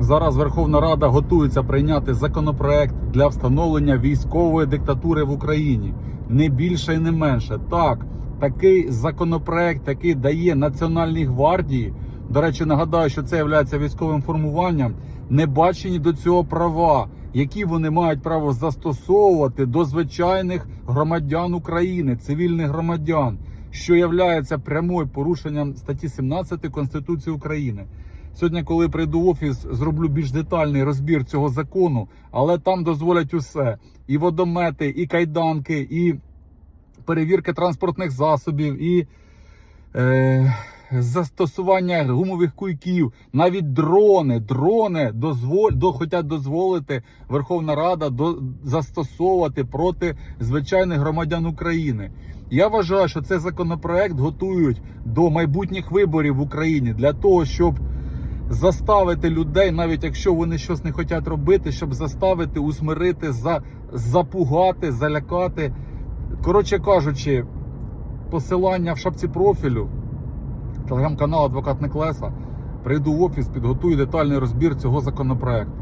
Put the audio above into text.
Зараз Верховна Рада готується прийняти законопроект для встановлення військової диктатури в Україні. Не більше і не менше. Так, такий законопроект, який дає Національній гвардії. До речі, нагадаю, що це є військовим формуванням. Не бачені до цього права, які вони мають право застосовувати до звичайних громадян України, цивільних громадян, що є прямою порушенням статті 17 Конституції України. Сьогодні, коли прийду в офіс, зроблю більш детальний розбір цього закону, але там дозволять усе: і водомети, і кайданки, і перевірки транспортних засобів, і е, застосування гумових куйків, навіть дрони. Дрони дозволь, до, хочуть дозволити Верховна Рада до, застосовувати проти звичайних громадян України. Я вважаю, що цей законопроект готують до майбутніх виборів в Україні для того, щоб заставити людей, навіть якщо вони щось не хочуть робити, щоб заставити, усмирити, за, запугати, залякати. Коротше кажучи, посилання в шапці профілю, телеграм-канал Адвокат Неклеса. Прийду в офіс, підготую детальний розбір цього законопроекту.